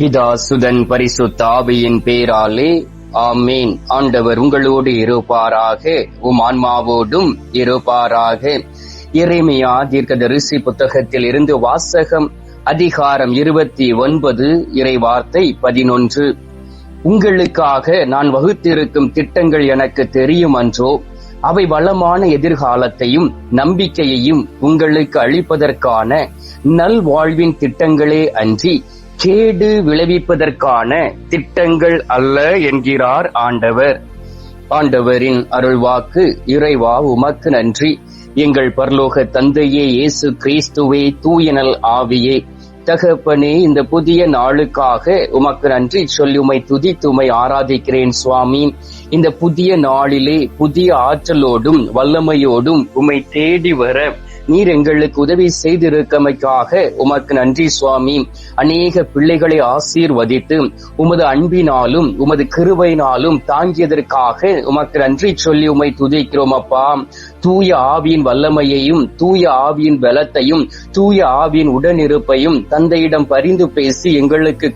பிதா சுதன் பரிசுத்த ஆவியின் பேராலே ஆமேன். ஆண்டவர் உங்களோடு இருப்பாராக உம் ஆன்மாவோடும் இருப்பாராக. இறைமையா தீர்க்கதரிசி புத்தகத்தில் இருந்து வாசகம் அதிகாரம் இருபத்தி ஒன்பது இறைவார்த்தை பதினொன்று. உங்களுக்காக நான் வகுத்திருக்கும் திட்டங்கள் எனக்கு தெரியும் அன்றோ அவை வளமான எதிர்காலத்தையும் நம்பிக்கையையும் உங்களுக்கு அளிப்பதற்கான நல்வாழ்வின் திட்டங்களே அன்றி கேடு விளைவிப்பதற்கான திட்டங்கள் அல்ல என்கிறார் ஆண்டவர். ஆண்டவரின் அருள்வாக்கு இறைவா உமக்கு நன்றி. எங்கள் பரலோக தந்தையே இயேசு கிறிஸ்துவே தூயனல் ஆவியே. தகப்பனே இந்த புதிய நாளுக்காக உமக்கு நன்றி சொல்லி உமை துதித்துமை ஆராதிக்கிறேன் சுவாமி. இந்த புதிய நாளிலே புதிய ஆற்றலோடும் வல்லமையோடும் உமை தேடி வர நீர் எங்களுக்கு உதவி செய்திருக்கமைக்காக உமக்கு நன்றி சுவாமி. அநேக பிள்ளைகளை ஆசீர்வதித்து உமது அன்பினாலும் உமது கிருவையினாலும் தாங்கியதற்காக உமக்கு நன்றி சொல்லி உமை துதிக்கிறோம் அப்பா. தூய ஆவியின் வல்லமையையும் தூய ஆவியின் பலத்தையும் தூய ஆவியின் உடனிருப்பையும் தந்தையிடம் பரிந்து பேசி எங்களுக்கு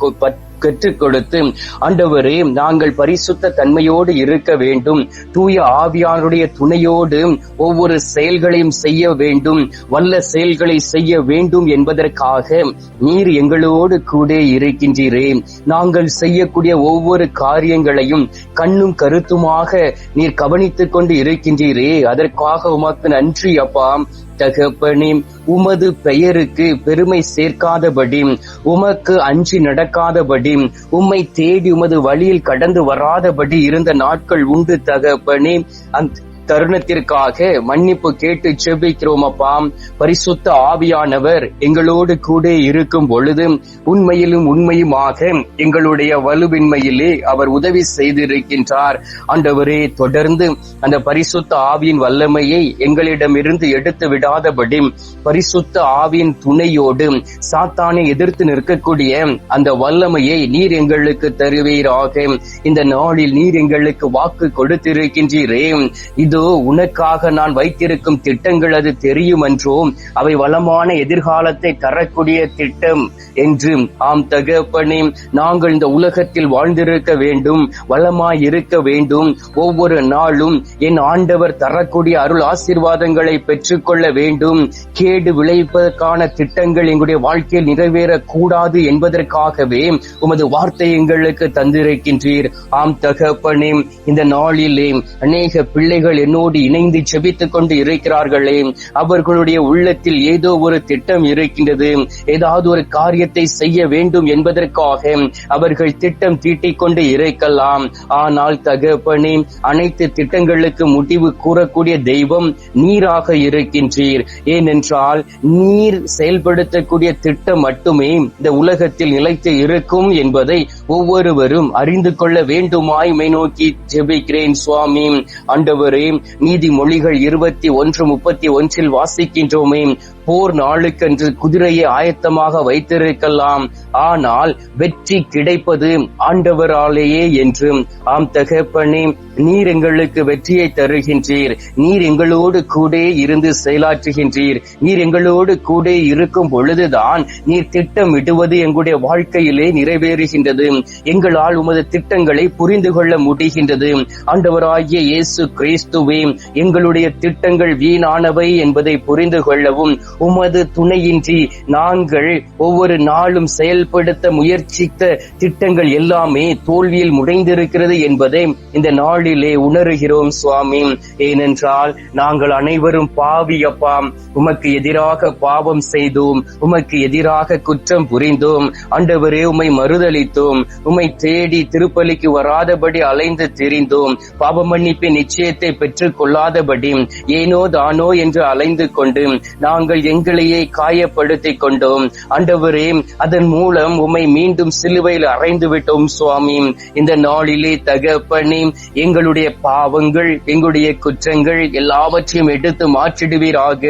கற்றுக் கொடுத்து ஆண்டவரே நாங்கள் பரிசுத்த தன்மையோடு இருக்க வேண்டும். தூய ஆவியானுடைய துணையோடு ஒவ்வொரு செயல்களையும் செய்ய வேண்டும். வல்ல செயல்களை செய்ய வேண்டும் என்பதற்காக நீர் எங்களோடு கூட இருக்கின்றீரே. நாங்கள் செய்யக்கூடிய ஒவ்வொரு காரியங்களையும் கண்ணும் கருத்துமாக நீர் கவனித்துக் கொண்டு இருக்கின்றீரே. அதற்காக உமக்கு நன்றி அப்பா. தகப்பனே உமது பெயருக்கு பெருமை சேர்க்காதபடி உமக்கு அஞ்சி நடக்காதபடி உம்மை தேடி உமது வழியில் கடந்து வராதபடி இருந்த நாட்கள் உண்டு தகப்பனே. அந்த தருணத்திற்காக மன்னிப்பு கேட்டு செபிக்கிறோம் அப்பா. பரிசுத்த ஆவியானவர் எங்களோடு கூட இருக்கும் பொழுது உண்மையிலும் உண்மையுமாக எங்களுடைய வலுவின்மையிலே அவர் உதவி செய்திருக்கின்றார். ஆண்டவரே தொடர்ந்து அந்த பரிசுத்த ஆவியின் வல்லமையை எங்களிடமிருந்து எடுத்து விடாதபடி பரிசுத்த ஆவியின் துணையோடு சாத்தானை எதிர்த்து நிற்கக்கூடிய அந்த வல்லமையை நீர் எங்களுக்கு தருவீராக. இந்த நாளில் நீர் எங்களுக்கு வாக்கு கொடுத்திருக்கின்றீரே. இதோ உனக்காக நான் வைத்திருக்கும் திட்டங்கள் அது தெரியும் என்றோ அவை வளமான எதிர்காலத்தை தரக்கூடிய திட்டம் என்று ஆம் தகப்பனே நாங்கள் இந்த உலகத்தில் வாழ்ந்திருக்க வேண்டும் வளமாய் இருக்க வேண்டும். ஒவ்வொரு நாளும் என் ஆண்டவர் தரக்கூடிய அருள் ஆசீர்வாதங்களை பெற்றுக்கொள்ள வேண்டும். கேடு விளைவிப்பதற்கான திட்டங்கள் எங்களுடைய வாழ்க்கையில் நிறைவேறக்கூடாது என்பதற்காகவே உமது வார்த்தை எங்களுக்கு தந்திருக்கின்றீர். ஆம் தகப்பனே இந்த நாளிலே அநேக பிள்ளைகள் என்னோடு இணைந்து செபித்துக் கொண்டு இருக்கிறார்களே. அவர்களுடைய உள்ளத்தில் ஏதோ ஒரு திட்டம் இருக்கின்றது. ஏதாவது ஒரு காரியத்தை செய்ய வேண்டும் என்பதற்காக அவர்கள் திட்டம் தீட்டிக் கொண்டு இருக்கலாம். ஆனால் தகப்பனே அனைத்து திட்டங்களுக்கு முடிவு கூறக்கூடிய தெய்வம் நீராக இருக்கின்றீர். ஏனென்றால் நீர் செயல்படுத்தக்கூடிய திட்டம் மட்டுமே இந்த உலகத்தில் நிலைத்து இருக்கும் என்பதை ஒவ்வொருவரும் அறிந்து கொள்ள வேண்டுமாய் மை நோக்கி ஜெபிக்கிறேன் சுவாமி. ஆண்டவரே நீதிமொழிகள் இருபத்தி ஒன்று முப்பத்தி ஒன்றில் வாசிக்கின்றோமே. போர் நாளுக்கென்று குதிரையை ஆயத்தமாக வைத்திருக்கலாம். ஆனால் வெற்றி கிடைப்பது ஆண்டவராலேயே என்று. ஆம் தகப்பனே நீர் எங்களுக்கு வெற்றியை தருகின்றீர். நீர் எங்களோடு கூட இருந்து செயலாற்றுகின்றீர். நீர் எங்களோடு கூட இருக்கும் பொழுதுதான் நீர் திட்டமிடுவது எங்களுடைய வாழ்க்கையிலே நிறைவேறுகின்றது. எங்களால் உமது திட்டங்களை புரிந்து கொள்ள முடிகின்றது. ஆண்டவராகிய இயேசு கிறிஸ்துவே எங்களுடைய திட்டங்கள் வீணானவை என்பதை புரிந்து கொள்ளவும் உமது துணையின்றி நாங்கள் ஒவ்வொரு நாளும் செயல்படுத்த முயற்சித்த திட்டங்கள் எல்லாமே தோல்வியில் முடைந்திருக்கிறது என்பதை இந்த நாளிலே உணர்கிறோம் சுவாமி. ஏனென்றால் நாங்கள் அனைவரும் பாவி அப்பாம் உமக்கு எதிராக பாவம் செய்தோம். உமக்கு எதிராக குற்றம் புரிந்தோம். ஆண்டவரே உம்மை மறுதளித்தோம் உம்மை தேடி திருப்பலிக்கு வராதபடி அலைந்து திரிந்தோம். பாவ மன்னிப்பின் நிச்சயத்தை பெற்றுக் கொள்ளாதபடி ஏனோ தானோ என்று அலைந்து கொண்டு நாங்கள் எங்களையே காயப்படுத்திக் கொண்டோம். ஆண்டவரே அதன் மூலம் உம்மை மீண்டும் சிலுவையில் அறைந்து விட்டோம் சுவாமி. இந்த நாளிலே தகப்பனே எங்களுடைய பாவங்கள் எங்களுடைய குற்றங்கள் எல்லாவற்றையும் எடுத்து மாற்றிடுவீராக.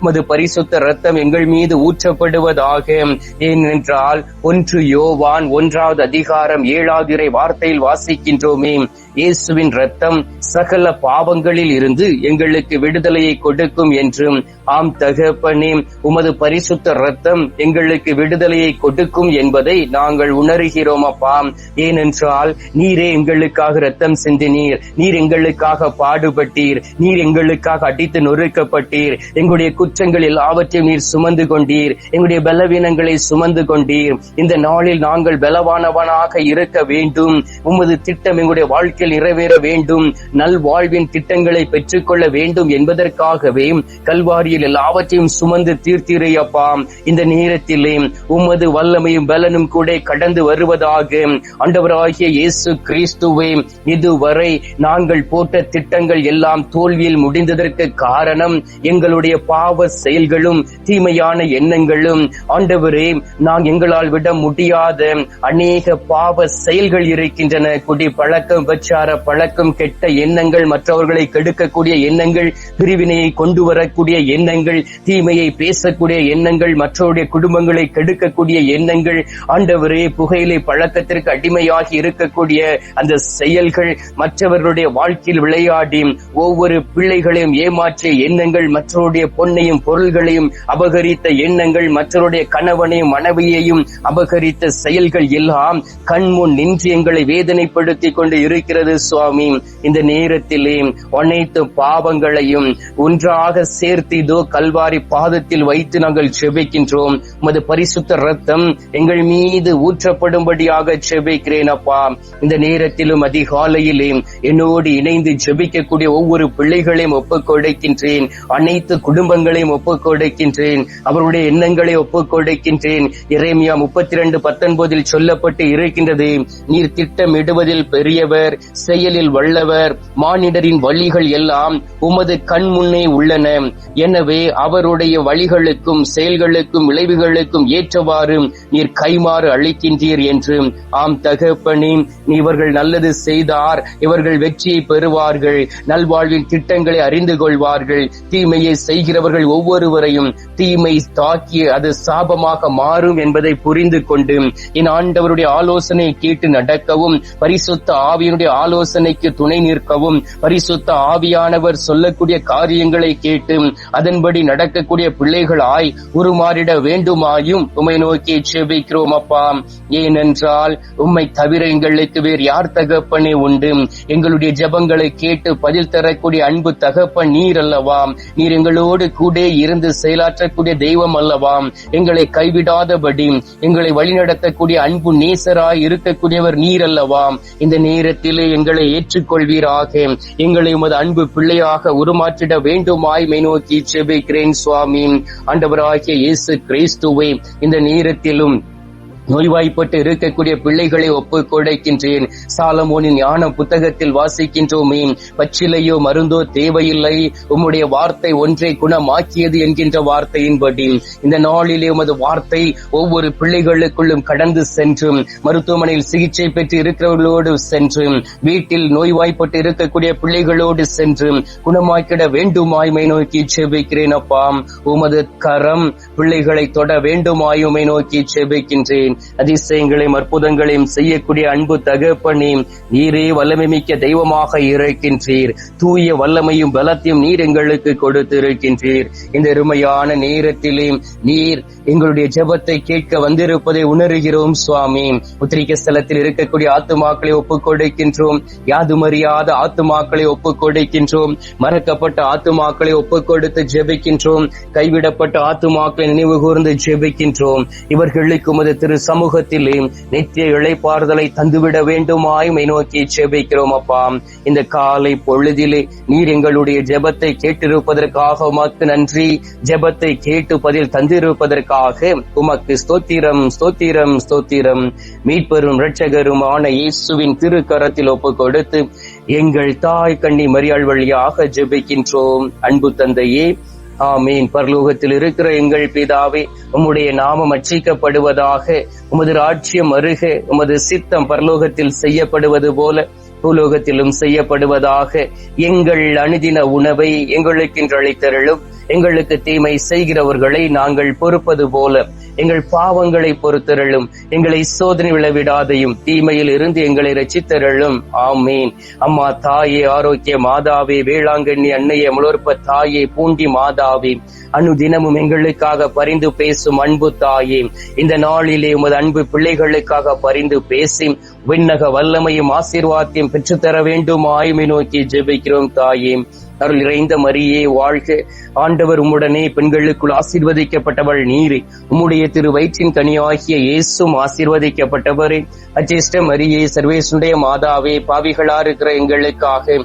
உமது பரிசுத்த ரத்தம் எங்கள் மீது ஊற்றப்படுவதாக. ஏனென்றால் ஒன்று யோவான் ஒன்றாவது அதிகாரம் ஏழாவது வார்த்தையில் வாசிக்கின்றோமே. இயேசுவின் ரத்தம் சகல பாவங்களில் இருந்து எங்களுக்கு விடுதலையை கொடுக்கும் என்றும் ஆம் தகப்பன் பண்ணி உமது பரிசுத்த ரத்தம் எங்களுக்கு விடுதலையை கொடுக்கும் என்பதை நாங்கள் உணர்கிறோம் அப்பா. ஏனென்றால் நீரே எங்களுக்காக ரத்தம் சிந்தினீர். நீர் எங்களுக்காக பாடுபட்டீர். நீர் எங்களுக்காக அடித்து நொறுக்கப்பட்டீர். எங்களுடைய குற்றங்கள் எல்லாவற்றையும் நீர் சுமந்து கொண்டீர். எங்களுடைய பலவீனங்களை சுமந்து கொண்டீர். இந்த நாளில் நாங்கள் பலவானவனாக இருக்க வேண்டும். உமது திட்டம் எங்களுடைய வாழ்க்கையில் நிறைவேற வேண்டும். நல் வாழ்வின் திட்டங்களை பெற்றுக்கொள்ள வேண்டும் என்பதற்காகவே கல்வாரியில் எல்லாவற்றையும் சுமந்து தீர்த்தீரையப்பா. இந்த நேரத்திலே உமது வல்லமையும் பலனும் கூட கடந்து வருவதாக ஆண்டவராகிய இயேசு கிறிஸ்துவே இதுவரை நாங்கள் போட்ட திட்டங்கள் எல்லாம் தோல்வியில் முடிந்ததற்கு காரணம் எங்களுடைய பாவ செயல்களும் தீமையான எண்ணங்களும். ஆண்டவரே நான் எங்களால் விட முடியாத அநேக பாவ செயல்கள் இருக்கின்றன. குடி பழக்கம் விபச்சார பழக்கம் கெட்ட எண்ணங்கள் மற்றவர்களை கெடுக்கக்கூடிய எண்ணங்கள் பிரிவினையை கொண்டு வரக்கூடிய எண்ணங்கள் தீமையை பேசக்கூடிய எண்ணங்கள் மற்றவருடைய குடும்பங்களை கெடுக்கக்கூடிய எண்ணங்கள் ஆண்டவரே புகையிலை பழக்கத்திற்கு அடிமையாகி இருக்கக்கூடிய அந்த செயல்கள் மற்றவர்களுடைய வாழ்க்கையில் விளையாடி ஒவ்வொரு பிள்ளைகளையும் ஏமாற்றிய எண்ணங்கள் மற்றவருடைய பொன்னையும் பொருள்களையும் அபகரித்த எண்ணங்கள் மற்றவருடைய கணவனையும் மனைவியையும் அபகரித்த செயல்கள் எல்லாம் கண்முன் நின்று எங்களை வேதனைப்படுத்திக் கொண்டு இருக்கிறது சுவாமி. இந்த நேரத்திலே அனைத்து பாவங்களையும் ஒன்றாக சேர்த்து இதோ கல்வாரி பாதத்தில் வைத்து நாங்கள் செபிக்கின்றோம். உமது பரிசுத்த ரத்தம் எங்கள் மீது ஊற்றப்படும்படியாக செபிக்கிறேன் அப்பா. இந்த நேரத்திலும் அதிகாலையிலே என்னோடு இணைந்து ஜெபிக்கக்கூடிய ஒவ்வொரு பிள்ளைகளையும் ஒப்புக் கொடுக்கின்றேன். அனைத்து குடும்பங்களையும் ஒப்புக் கொடுக்கின்றேன். அவருடைய எண்ணங்களை ஒப்புக் கொடுக்கின்றேன். இறைமையா முப்பத்தி ரெண்டு பத்தொன்பதில் சொல்லப்பட்டு இருக்கின்றது நீர் திட்டமிடுவதில் பெரியவர் செயலில் வல்லவர் ஆண்டவர் மானிடரின் வழிகள் எல்லாம் உமது கண் முன்னே உள்ளன. எனவே அவருடைய வழிகளுக்கும் செயல்களுக்கும் விளைவுகளுக்கும் ஏற்றவாறு நீர் கைமாறு அளிக்கின்றீர் என்று ஆம் தகப்பனே இவர்கள் நல்லது செய்தார். இவர்கள் வெற்றியை பெறுவார்கள். நல்வாழ்வின் திட்டங்களை அறிந்து கொள்வார்கள். தீமையை செய்கிறவர்கள் ஒவ்வொருவரையும் தீமை தாக்கி அது சாபமாக மாறும் என்பதை புரிந்து கொண்டு என் ஆண்டவருடைய ஆலோசனை கேட்டு நடக்கவும் பரிசுத்த ஆவியினுடைய ஆலோசனைக்கு துணை நிற்கவும் பரிசுத்த ஆவியானவர் சொல்லக்கூடிய காரியங்களை கேட்டு அதன்படி நடக்கக்கூடிய பிள்ளைகளாய் உருமாறிட வேண்டுமாயும் உமை நோக்கி செபிக்கிறோம் அப்பா. ஏனென்றால் உம்மை தவிர எங்களுக்கு வேறு யார் தகப்பனே உண்டு? எங்களுடைய ஜபங்களை கேட்டு பதில் தரக்கூடிய அன்பு தகப்பன் நீர் அல்லவா? நீர் எங்களோடு கூட இருந்து செயலாற்றக்கூடிய தெய்வம் அல்லவா? எங்களை கைவிடாதபடி எங்களை வழிநடத்தக்கூடிய அன்பு நேசராய் இருக்கக்கூடியவர் நீர் அல்லவா? இந்த நேரத்திலே எங்களை கொள்வீராக எங்களை உமது அன்பு பிள்ளையாக உருமாற்றிட வேண்டுமாய் மை நோக்கி செபிக்கிறேன் சுவாமி. ஆண்டவராகிய இயேசு கிறிஸ்துவை இந்த நேரத்திலும் நோய்வாய்ப்பட்டு இருக்கக்கூடிய பிள்ளைகளை ஒப்புக் கொடுக்கின்றேன். சாலமோனின் ஞான புத்தகத்தில் வாசிக்கின்றோமே. பச்சிலையோ மருந்தோ தேவையில்லை. உம்முடைய வார்த்தை ஒன்றை குணமாக்கியது என்கின்ற வார்த்தையின்படி. இந்த நாளிலே உமது வார்த்தை ஒவ்வொரு பிள்ளைகளுக்குள்ளும் கடந்து சென்றும். மருத்துவமனையில் சிகிச்சை பெற்று இருக்கிறவர்களோடு சென்றும். வீட்டில் நோய்வாய்ப்பட்டு இருக்கக்கூடிய பிள்ளைகளோடு சென்றும். குணமாக்கிட வேண்டுமாய்மை நோக்கி செபிக்கிறேன் அப்பாம் உமது கரம் பிள்ளைகளை தொட வேண்டுமாயுமை நோக்கி செபிக்கின்றேன். அதிசயங்களையும் அற்புதங்களையும் செய்யக்கூடிய அன்பு தகப்பனே நீரே வல்லமை மிக்க தெய்வமாக இருக்கின்றீர். தூய வல்லமையும் பலத்தையும் நீர் எங்களுக்கு கொடுத்திருக்கின்றீர். இந்த அருமையான நேரத்திலே நீர் எங்களுடைய ஜபத்தை கேட்க வந்திருப்பதை உணர்கிறோம் சுவாமி. உத்திரிக்க ஸ்தலத்தில் இருக்கக்கூடிய ஆத்துமாக்களை ஒப்புக் கொடுக்கின்றோம் யாதுமறியாத ஆத்துமாக்களை ஒப்புக் கொடுக்கின்றோம் மறக்கப்பட்ட ஆத்துமாக்களை ஒப்புக் கொடுத்து ஜெபிக்கின்றோம். கைவிடப்பட்ட ஆத்துமாக்களை நினைவு கூர்ந்து ஜெபிக்கின்றோம். இவர்களுக்கு உமது திரு சமூகத்திலே நித்திய இழைப்பாறுதலை தந்துவிட வேண்டுமாய் நோக்கி ஜெபிக்கிறோம் அப்பா. இந்த காலை பொழுதிலே நீர் எங்களுடைய ஜெபத்தை கேட்டிருப்பதற்காக உமக்கு நன்றி. ஜெபத்தை கேட்டு பதில் தந்திருப்பதற்காக உமக்கு ஸ்தோத்திரம் ஸ்தோத்திரம் ஸ்தோத்திரம். மீட்பெரும் இரட்சகருமான இயேசுவின் திருக்கரத்தில் ஒப்பு கொடுத்து எங்கள் தாய் கண்ணி மரியாள் வழியாக ஜெபிக்கின்றோம். அன்பு தந்தையே ஆமீன். பரலோகத்தில் இருக்கிற எங்கள் பிதாவே உம்முடைய நாமம் அச்சிக்கப்படுவதாக உமது ராட்சியம் அருக உமது சித்தம் பரலோகத்தில் செய்யப்படுவது போல பூலோகத்திலும் செய்யப்படுவதாக எங்கள் அணுதின உணவை எங்களுக்கு இன்று அளித்தருளும் எங்களுக்கு தீமை செய்கிறவர்களை நாங்கள் பொறுப்பது போல. எங்கள் பாவங்களை பொறுத்தருளும். எங்களை சோதனை விளைவிடாதையும் தீமையில் இருந்து எங்களை ரசித்தருளும் ஆமீன். அம்மா தாயே ஆரோக்கிய மாதாவே வேளாங்கண்ணி அன்னைய முழற்ப தாயே பூண்டி மாதாவே அனு தினமும் எங்களுக்காக பரிந்து பேசும் அன்பு தாயே இந்த நாளிலே உமது அன்பு பிள்ளைகளுக்காக பரிந்து பேசி விண்ணக வல்லமையும் ஆசீர்வாதத்தையும் பெற்றுத்தர வேண்டும் ஆயுமை நோக்கி ஜெபிக்கிறோம் தாயே. அருள் இறைந்த மரியே வாழ்க. ஆண்டவர் உம்முடனே பெண்களுக்குள் ஆசீர்வதிக்கப்பட்டவள் நீரே. உம்முடைய திரு வயிற்றின் கனியாகிய இயேசும் ஆசீர்வதிக்கப்பட்டவரே. அஜேஷ்ட மரியே சர்வேசுடைய மாதாவே பாவிகளா இருக்கிற எங்களுக்காக